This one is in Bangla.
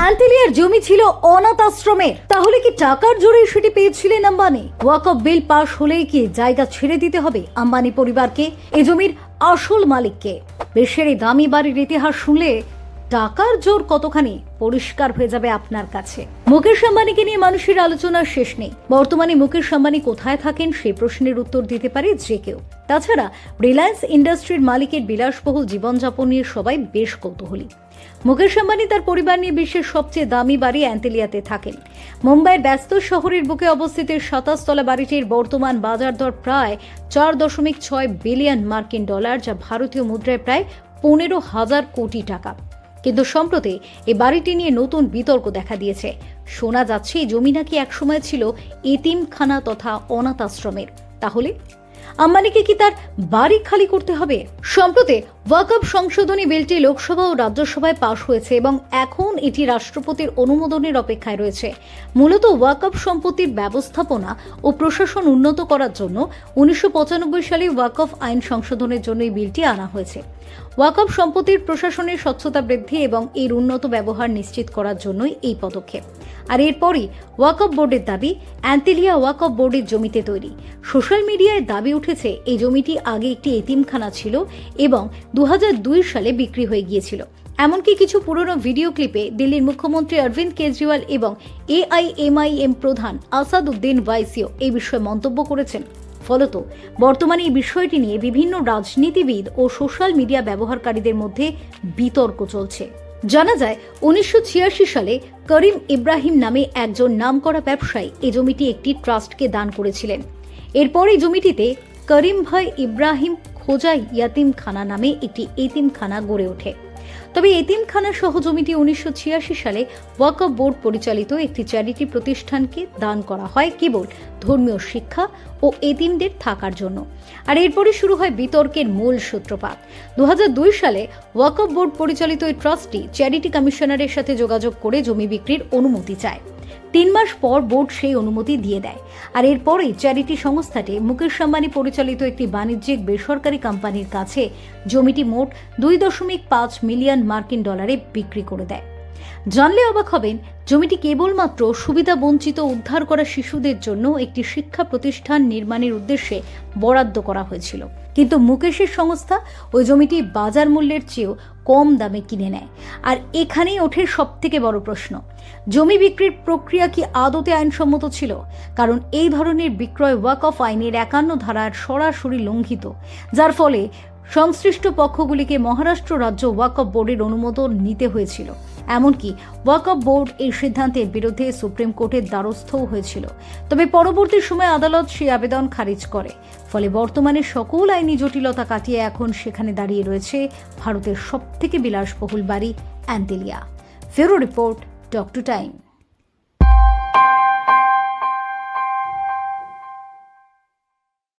অ্যান্টেলিয়ার জমি ছিল অনাথ আশ্রমের তাহলে কি টাকার জোরে সেটি পেয়েছিলেন আম্বানি? ওয়াকফ বিল পাশ হলেই কি জায়গা ছেড়ে দিতে হবে আম্বানি পরিবারকে? এ জমির আসল মালিককে। দেশের এই দামি বাড়ির ইতিহাস শুনলে টাকার জোর কতখানি পরিষ্কার হয়ে যাবে আপনার কাছে। মুকেশ আম্বানিকে নিয়ে মানুষের আলোচনার শেষ নেই। বর্তমানে মুকেশ আম্বানি কোথায় থাকেন সেই প্রশ্নের উত্তর দিতে পারে যে কেউ। তাছাড়া রিলায়েন্স ইন্ডাস্ট্রির মালিকের বিলাসবহুল জীবনযাপন নিয়ে সবাই বেশ কৌতূহলী। মুকেশ আম্বানি তার পরিবার নিয়ে বিশ্বের সবচেয়ে দামি বাড়ি অ্যান্টেলিয়াতে থাকেন। মুম্বাইয়ের ব্যস্ত শহরের বুকে অবস্থিত সাতাশ তলা বাড়িটির বর্তমান বাজার দর প্রায় চার দশমিক ছয় বিলিয়ন মার্কিন ডলার, যা ভারতীয় মুদ্রায় প্রায় পনেরো হাজার কোটি টাকা। কিন্তু সম্প্রতি এই বাড়িটি নিয়ে নতুন বিতর্ক দেখা দিয়েছে। শোনা যাচ্ছে, এই জমি নাকি একসময় ছিল এতিমখানা তথা অনাথ আশ্রমের তাহলে আম্বানিকে কি তার বাড়ি খালি করতে হবে? সম্প্রতি ওয়াকআপ সংশোধনী বিলটি লোকসভা ও রাজ্যসভায় পাশ হয়েছে এবং এখন এটি রাষ্ট্রপতির অনুমোদনের অপেক্ষায় রয়েছে। মূলত ওয়াকআপ সম্পত্তির ব্যবস্থাপনা ও প্রশাসন উন্নত করার জন্য উনিশশো পঁচানব্বই সালে ওয়াকফ আইন সংশোধনের জন্য এই বিলটি আনা হয়েছে। ওয়াকফ সম্পত্তির প্রশাসনের স্বচ্ছতা বৃদ্ধি এবং এর উন্নত ব্যবহার নিশ্চিত করার জন্যই এই পদক্ষেপ। আর এরপরই ওয়াকফ বোর্ডের দাবি অ্যান্তেলিয়া ওয়াকফ বোর্ডের জমিতে তৈরি। সোশ্যাল মিডিয়ায় দাবি উঠেছে, এই জমিটি আগে একটি এতিমখানা ছিল এবং দু হাজার দুই সালে বিক্রি হয়ে গিয়েছিল। এমনকি কিছু পুরনো ভিডিও ক্লিপে দিল্লির মুখ্যমন্ত্রী অরবিন্দ কেজরিওয়াল এবং এআইএমআইএম প্রধান আসাদ উদ্দিন ওয়াইসিও এই বিষয়ে মন্তব্য করেছেন। ফলত, বর্তমানে এই বিষয়টি নিয়ে বিভিন্ন রাজনীতিবিদ ও সোশ্যাল মিডিয়া ব্যবহারকারীদের মধ্যে বিতর্ক চলছে। জানা যায়, উনিশশো ছিয়াশি সালে করিম ইব্রাহিম নামে একজন নামকরা ব্যবসায়ী এই জমিটি একটি ট্রাস্টকে দান করেছিলেন। এরপর এই জমিটিতে করিম ভাই ইব্রাহিম খোজাই ইয়াতিমখানা নামে একটি এতিমখানা গড়ে ওঠে। তবে এতিমখানা সহ জমিটি উনিশশো সালে ওয়াকফ বোর্ড পরিচালিত একটি চ্যারিটি প্রতিষ্ঠানকে দান করা হয় কেবল ধর্মীয় শিক্ষা ও এতিমদের থাকার জন্য। আর এরপরে শুরু হয় বিতর্কের মূল সূত্রপাত। দু হাজার দুই সালে ওয়াকফ বোর্ড পরিচালিত এই ট্রাস্টটি চ্যারিটি কমিশনারের সাথে যোগাযোগ করে জমি বিক্রির অনুমতি চায়। তিন মাস পর বোর্ড সেই অনুমতি দিয়ে দেয়। আর এরপরেই চ্যারিটি সংস্থাটি মুকেশ আম্বানি পরিচালিত একটি বাণিজ্যিক বেসরকারি কোম্পানির কাছে জমিটি মোট দুই দশমিক পাঁচ মিলিয়ন মার্কিন ডলারে বিক্রি করে দেয়। জানলে অবাক হবেন, জমিটি কেবলমাত্র সুবিধা বঞ্চিত উদ্ধার করা শিশুদের জন্য একটি শিক্ষা প্রতিষ্ঠান নির্মাণের উদ্দেশ্যে বরাদ্দ করা হয়েছিল। কিন্তু মুকেশের সংস্থা ওই জমিটি বাজার মূল্যের চেয়েও কম দামে কিনে নেয়। আর এখানেই ওঠে সব থেকে বড় প্রশ্ন, জমি বিক্রির প্রক্রিয়া কি আদতে আইনসম্মত ছিল? কারণ এই ধরনের বিক্রয় ওয়াক অফ আইনের একান্ন ধারার সরাসরি লঙ্ঘিত, যার ফলে সংশ্লিষ্ট পক্ষগুলিকে মহারাষ্ট্র রাজ্য ওয়াকফ বোর্ডের অনুমোদন নিতে হয়েছিল। এমনকি ওয়াকফ বোর্ড এই সিদ্ধান্তের বিরুদ্ধে সুপ্রিম কোর্টের দ্বারস্থও হয়েছিল। তবে পরবর্তী সময়ে আদালত সেই আবেদন খারিজ করে। ফলে বর্তমানে সকল আইনি জটিলতা কাটিয়ে এখন সেখানে দাঁড়িয়ে রয়েছে ভারতের সবথেকে বিলাসবহুল বাড়ি অ্যান্তেলিয়া ফেরো রিপোর্ট, ডক্টর টাইম।